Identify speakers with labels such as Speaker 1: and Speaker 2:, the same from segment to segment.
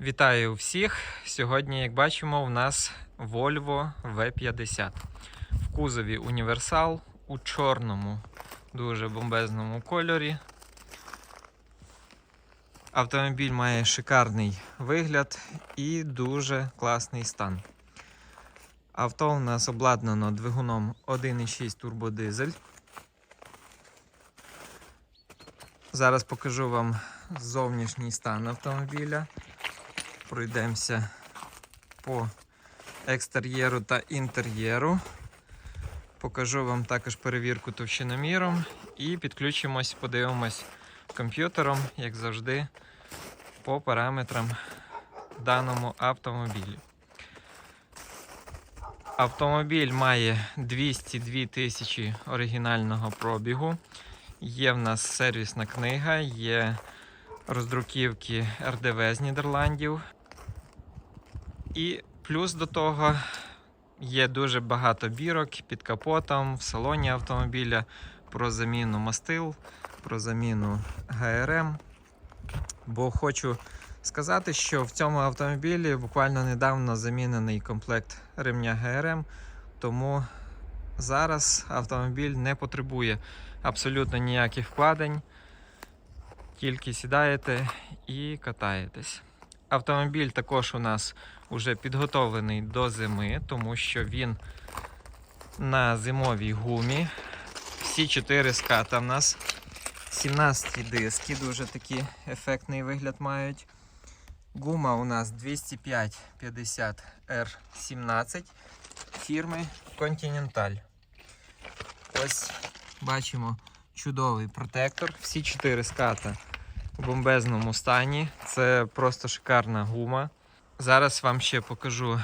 Speaker 1: Вітаю всіх! Сьогодні, як бачимо, у нас Volvo V50. В кузові універсал у чорному, дуже бомбезному кольорі. Автомобіль має шикарний вигляд і дуже класний стан. Авто у нас обладнано двигуном 1,6 турбодизель. Зараз покажу вам зовнішній стан автомобіля пройдемося по екстер'єру та інтер'єру. Покажу вам також перевірку товщиноміром і підключимось, подивимось комп'ютером, як завжди, по параметрам даному автомобілі. Автомобіль має 202 тисячі оригінального пробігу. Є в нас сервісна книга, є роздруківки РДВ з Нідерландів. І плюс до того є дуже багато бірок під капотом в салоні автомобіля про заміну мастил, про заміну ГРМ. Бо хочу сказати, що в цьому автомобілі буквально недавно замінений комплект ремня ГРМ, тому зараз автомобіль не потребує абсолютно ніяких вкладень. Тільки сідаєте і катаєтесь. Автомобіль також у нас вже підготовлений до зими, тому що він на зимовій гумі. Всі чотири ската в нас 17 диски, дуже такий ефектний вигляд мають. Гума у нас 205-50 R17 фірми Continental. Ось бачимо чудовий протектор. Всі чотири ската в бомбезному стані. Це просто шикарна гума. Зараз вам ще покажу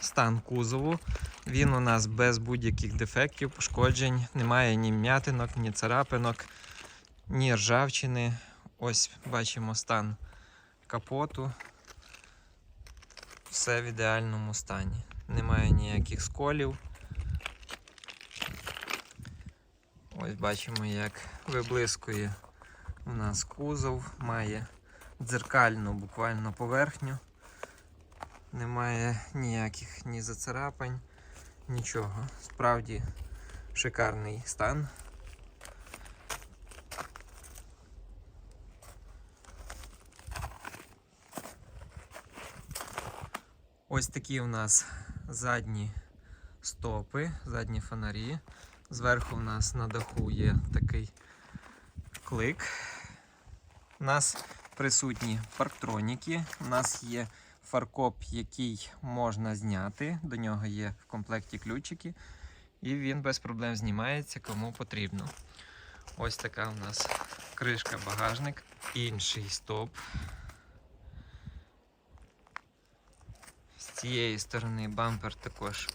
Speaker 1: стан кузову. Він у нас без будь-яких дефектів, пошкоджень, немає ні м'ятинок, ні царапинок, ні ржавчини. Ось бачимо стан капоту. Все в ідеальному стані. Немає ніяких сколів. Ось бачимо, як виблискує у нас кузов, має дзеркальну буквально поверхню. Немає ніяких ні зацарапань, нічого. Справді шикарний стан. Ось такі у нас задні стопи, задні фонарі. Зверху у нас на даху є такий клик. У нас присутні парктроніки. У нас є фаркоп, який можна зняти. До нього є в комплекті ключики. І він без проблем знімається, кому потрібно. Ось така у нас кришка багажник. Інший стоп. З цієї сторони бампер також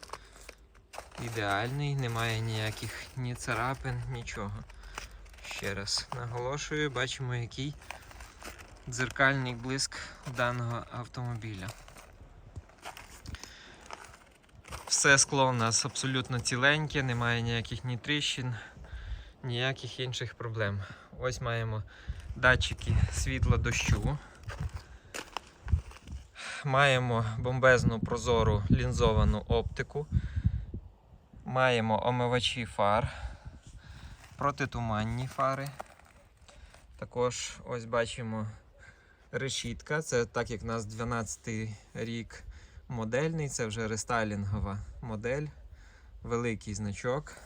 Speaker 1: ідеальний, немає ніяких ні царапин, нічого. Ще раз наголошую, бачимо, який дзеркальний блиск даного автомобіля. Все скло у нас абсолютно ціленьке, немає ніяких ні тріщин, ніяких інших проблем. Ось маємо датчики світла дощу. Маємо бомбезну прозору лінзовану оптику. Маємо омивачі фар, протитуманні фари. Також ось бачимо решітка. Це так як у нас 12 й рік модельний, це вже рестайлінгова модель, великий значок.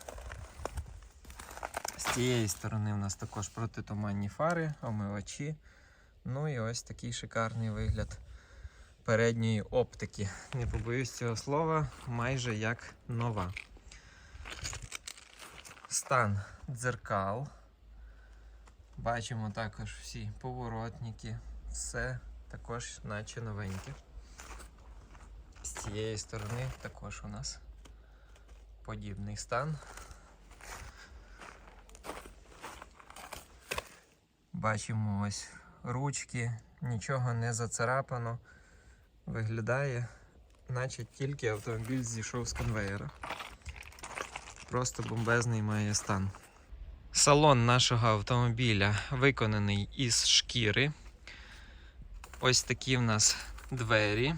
Speaker 1: З цієї сторони у нас також протитуманні фари, омивачі. Ну і ось такий шикарний вигляд передньої оптики. Не побоюсь цього слова, майже як нова. Стан дзеркал. Бачимо також всі поворотники, все також наче новеньке. З цієї сторони також у нас подібний стан. Бачимо ось ручки, нічого не зацарапано. Виглядає, наче тільки автомобіль зійшов з конвейера. Просто бомбезний має стан. Салон нашого автомобіля виконаний із шкіри. Ось такі в нас двері.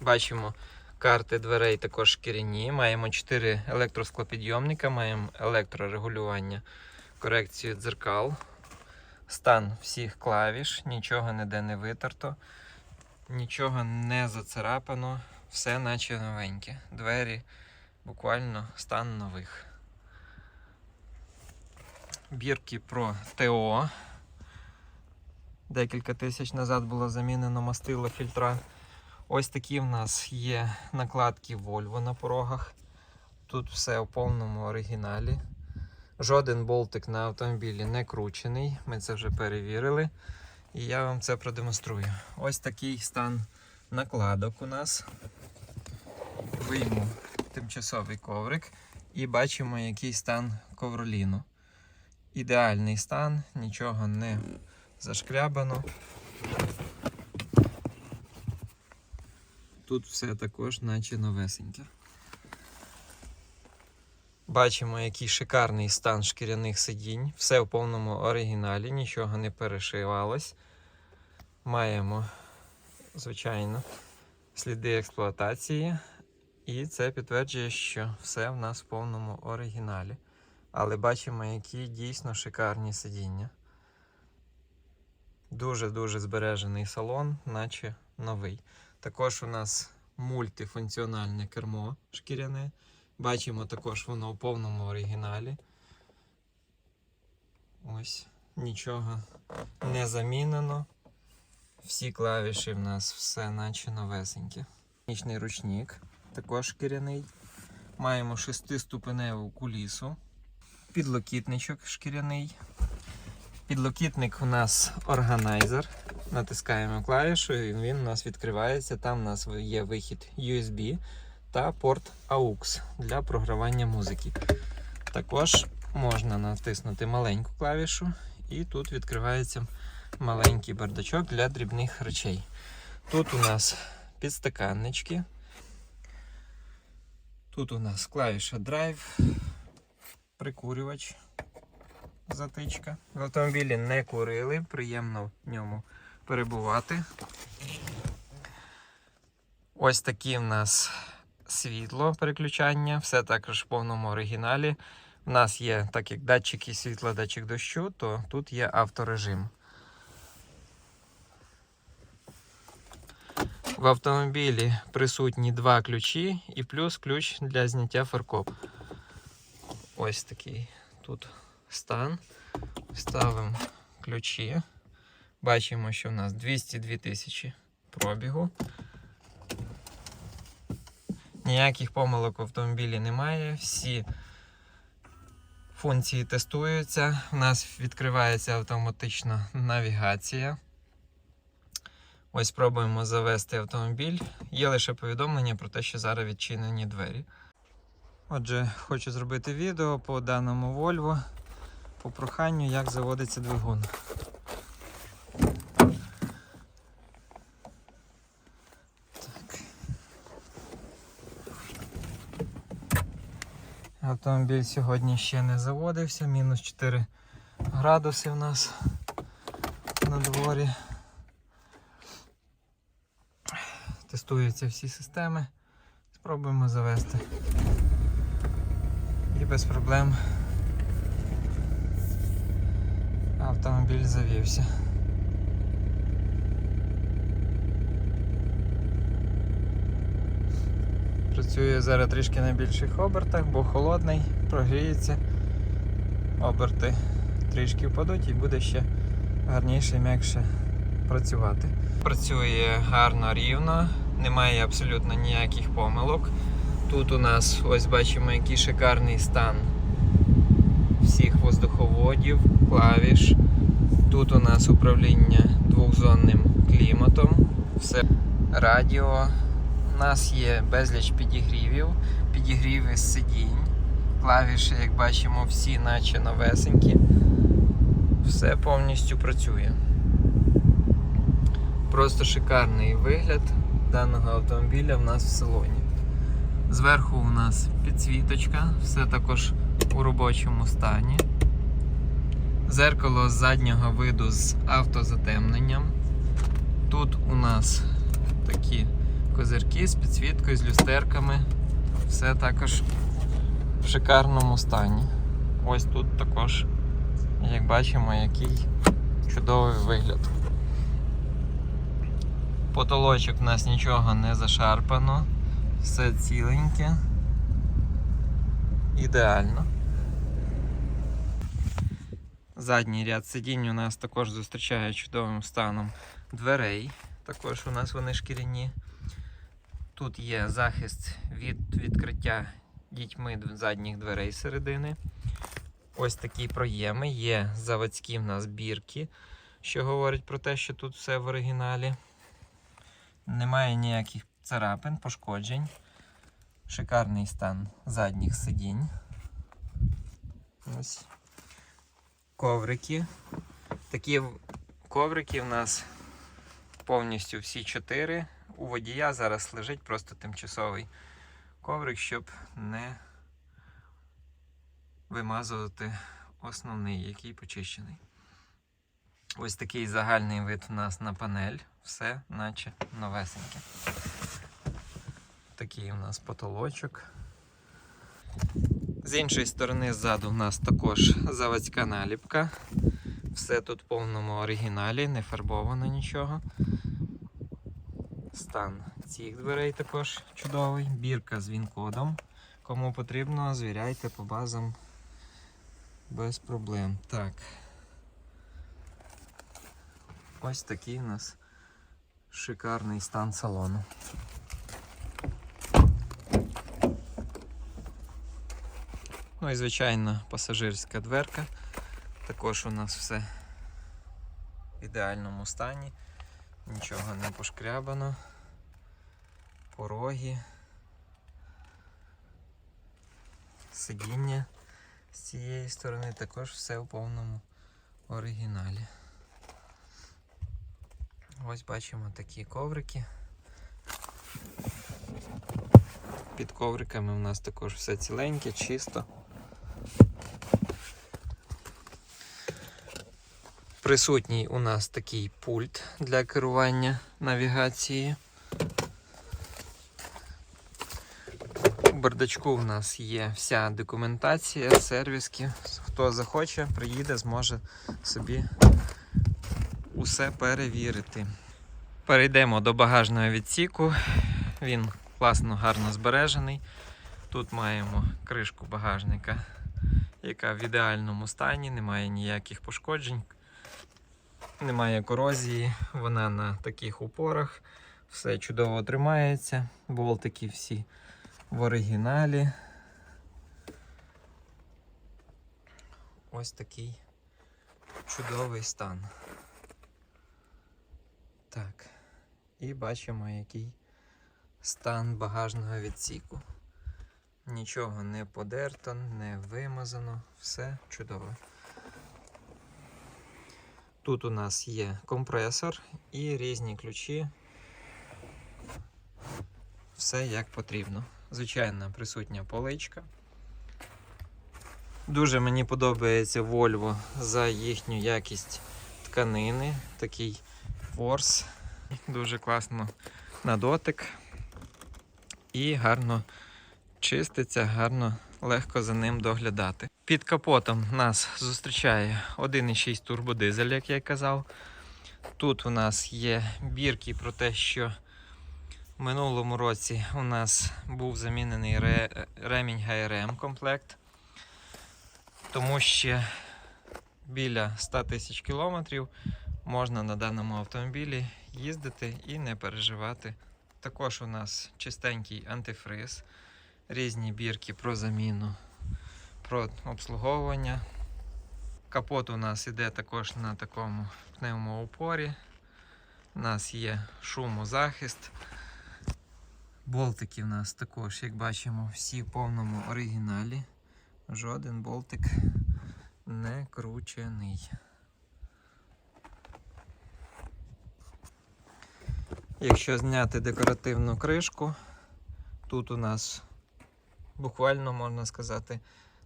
Speaker 1: Бачимо карти дверей також шкіряні. Маємо 4 електросклопідйомника, маємо електрорегулювання, корекцію дзеркал. Стан всіх клавіш, нічого ніде не витерто, нічого не зацарапано, все наче новеньке. Двері буквально стан нових. Бірки про ТО. Декілька тисяч назад було замінено мастило фільтра. Ось такі в нас є накладки Volvo на порогах. Тут все у повному оригіналі. Жоден болтик на автомобілі не кручений. Ми це вже перевірили. І я вам це продемонструю. Ось такий стан накладок у нас. Вийму тимчасовий коврик і бачимо, який стан ковроліну. Ідеальний стан, нічого не зашкрябано. Тут все також, наче новесеньке. Бачимо, який шикарний стан шкіряних сидінь. Все в повному оригіналі, нічого не перешивалось. Маємо, звичайно, сліди експлуатації. І це підтверджує, що все в нас в повному оригіналі. Але бачимо, які дійсно шикарні сидіння. Дуже-дуже збережений салон, наче новий. Також у нас мультифункціональне кермо шкіряне. Бачимо також воно в повному оригіналі. Ось, нічого не замінено. Всі клавіші в нас все наче новесеньке. Нічний ручник, також шкіряний. Маємо шестиступеневу кулісу. Підлокітничок шкіряний. Підлокітник у нас органайзер. Натискаємо клавішу і він у нас відкривається. Там у нас є вихід USB та порт AUX для програвання музики. Також можна натиснути маленьку клавішу, і тут відкривається маленький бардачок для дрібних речей. Тут у нас підстаканнички. Тут у нас клавіша Drive, прикурювач, затичка. В автомобілі не курили, приємно в ньому перебувати. Ось такі в нас світло переключання, все також в повному оригіналі. У нас є, так як датчики світла, датчик дощу, то тут є авторежим. В автомобілі присутні два ключі і плюс ключ для зняття фаркоп. Ось такий тут стан. Ставимо ключі. Бачимо, що в нас 202 тисячі пробігу. Ніяких помилок в автомобілі немає. Всі функції тестуються. У нас відкривається автоматична навігація. Ось спробуємо завести автомобіль. Є лише повідомлення про те, що зараз відчинені двері. Отже, хочу зробити відео по даному Volvo по проханню, як заводиться двигун. Так. Автомобіль сьогодні ще не заводився, мінус 4 градуси в нас на дворі. Тестуються всі системи. Спробуємо завести. І без проблем автомобіль завівся. Працює зараз трішки на більших обертах, бо холодний, прогріється. Оберти трішки впадуть і буде ще гарніше і м'якше працювати. Працює гарно рівно, немає абсолютно ніяких помилок. Тут у нас ось бачимо, який шикарний стан всіх воздуховодів, клавіш. Тут у нас управління двохзонним кліматом, все радіо. У нас є безліч підігрівів, підігріви сидінь. Клавіші, як бачимо, всі наче новесенькі. Все повністю працює. Просто шикарний вигляд даного автомобіля в нас в салоні. Зверху у нас підсвіточка, все також у робочому стані. Зеркало з заднього виду з автозатемненням. Тут у нас такі козирки з підсвіткою, з люстерками. Все також в шикарному стані. Ось тут також, як бачимо, який чудовий вигляд. Потолочок у нас нічого не зашарпано, все ціленьке. Ідеально. Задній ряд сидінь у нас також зустрічає чудовим станом дверей. Також у нас вони шкіряні. Тут є захист від відкриття дітьми задніх дверей середини. Ось такі проєми. Є заводські в нас бірки, що говорить про те, що тут все в оригіналі. Немає ніяких царапин, пошкоджень. Шикарний стан задніх сидінь. Ось. Коврики. Такі коврики в нас повністю всі чотири. У водія зараз лежить просто тимчасовий коврик, щоб не вимазувати основний, який почищений. Ось такий загальний вид у нас на панель. Все, наче новесеньке. Такий у нас потолочок. З іншої сторони, ззаду у нас також заводська наліпка. Все тут в повному оригіналі, не фарбовано нічого. Стан цих дверей також чудовий. Бірка з він-кодом. Кому потрібно, звіряйте по базам без проблем. Так. Ось такий у нас шикарний стан салону. Ну і звичайно пасажирська дверка. Також у нас все в ідеальному стані. Нічого не пошкрябано. Пороги. Сидіння з цієї сторони також все в повному оригіналі. Ось бачимо такі коврики. Під ковриками у нас також все ціленьке, чисто. Присутній у нас такий пульт для керування навігації. У бардачку в нас є вся документація, сервіски. Хто захоче, приїде, зможе собі усе перевірити. Перейдемо до багажного відсіку. Він класно, гарно збережений. Тут маємо кришку багажника, яка в ідеальному стані, немає ніяких пошкоджень, немає корозії, вона на таких упорах, все чудово тримається. Болтики всі в оригіналі. Ось такий чудовий стан. Так. І бачимо, який стан багажного відсіку. Нічого не подерто, не вимазано, все чудово. Тут у нас є компресор і різні ключі. Все як потрібно. Звичайна присутня поличка. Дуже мені подобається Volvo за їхню якість тканини. Такий ворс. Дуже класно на дотик. І гарно чиститься, гарно, легко за ним доглядати. Під капотом нас зустрічає 1,6 турбодизель, як я й казав. Тут у нас є бірки про те, що в минулому році у нас був замінений ре- ремінь ГРМ комплект. Тому що біля 100 тисяч кілометрів можна на даному автомобілі їздити і не переживати. Також у нас чистенький антифриз, різні бірки про заміну, про обслуговування. Капот у нас іде також на такому пневмоупорі. У нас є шумозахист. Болтики у нас також, як бачимо, всі в повному оригіналі. Жоден болтик не кручений. Якщо зняти декоративну кришку, тут у нас буквально можна сказати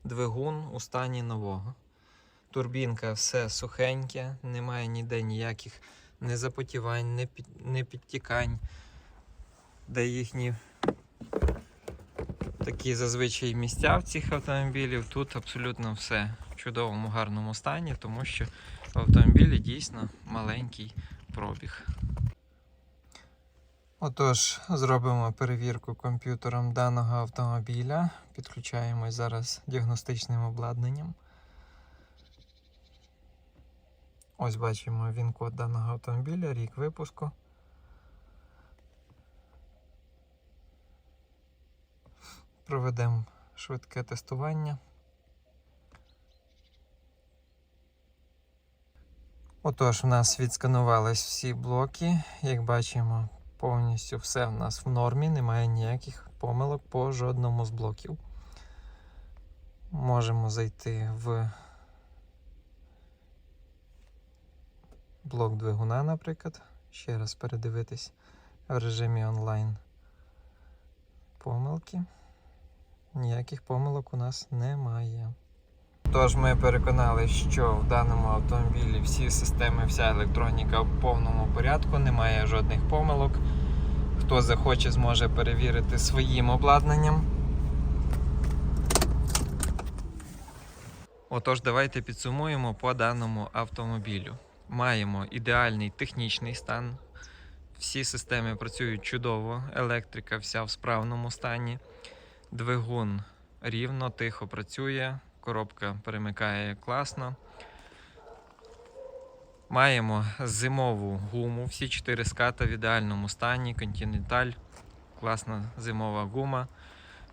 Speaker 1: двигун у стані нового. Турбінка все сухеньке, немає ніде ніяких не запотівань, не, під, не підтікань. де їхні такі зазвичай місця в цих автомобілів. Тут абсолютно все в чудовому гарному стані, тому що в автомобілі дійсно маленький пробіг. Отож, зробимо перевірку комп'ютером даного автомобіля. Підключаємось зараз діагностичним обладнанням. Ось бачимо він код даного автомобіля, рік випуску. Проведемо швидке тестування. Отож, в нас відсканувались всі блоки. Як бачимо, повністю все в нас в нормі, немає ніяких помилок по жодному з блоків. Можемо зайти в блок двигуна, наприклад. Ще раз передивитись в режимі онлайн помилки. Ніяких помилок у нас немає. Тож ми переконалися, що в даному автомобілі всі системи, вся електроніка в повному порядку, немає жодних помилок. Хто захоче, зможе перевірити своїм обладнанням. Отож, давайте підсумуємо по даному автомобілю. Маємо ідеальний технічний стан. Всі системи працюють чудово, електрика вся в справному стані. Двигун рівно, тихо працює, коробка перемикає класно. Маємо зимову гуму, всі чотири ската в ідеальному стані, Continental, класна зимова гума.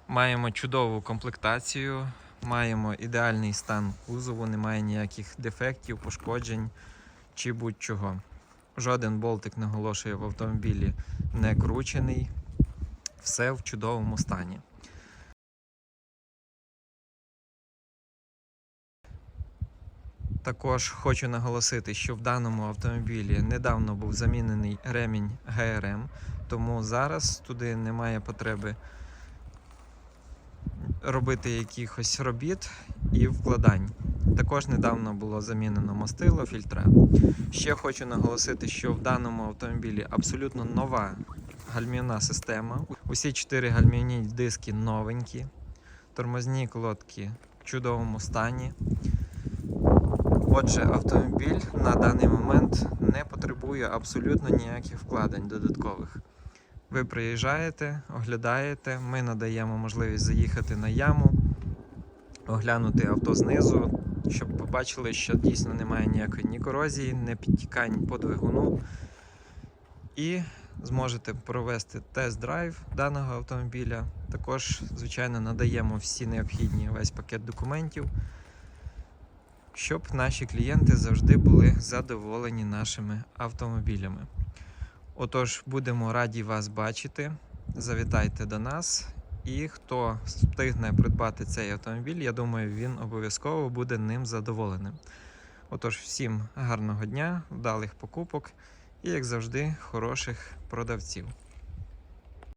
Speaker 1: Маємо чудову комплектацію, маємо ідеальний стан кузову, немає ніяких дефектів, пошкоджень чи будь-чого. Жоден болтик наголошує в автомобілі не кручений, все в чудовому стані. Також хочу наголосити, що в даному автомобілі недавно був замінений ремінь ГРМ, тому зараз туди немає потреби робити якихось робіт і вкладань. Також недавно було замінено мастило, фільтра. Ще хочу наголосити, що в даному автомобілі абсолютно нова гальмівна система. Усі чотири гальмівні диски новенькі, тормозні колодки в чудовому стані. Отже, автомобіль на даний момент не потребує абсолютно ніяких вкладень додаткових. Ви приїжджаєте, оглядаєте, ми надаємо можливість заїхати на яму, оглянути авто знизу, щоб побачили, що дійсно немає ніякої ні корозії, ні підтікань по двигуну. І зможете провести тест-драйв даного автомобіля. Також, звичайно, надаємо всі необхідні весь пакет документів щоб наші клієнти завжди були задоволені нашими автомобілями. Отож, будемо раді вас бачити. Завітайте до нас. І хто встигне придбати цей автомобіль, я думаю, він обов'язково буде ним задоволеним. Отож, всім гарного дня, вдалих покупок і, як завжди, хороших продавців.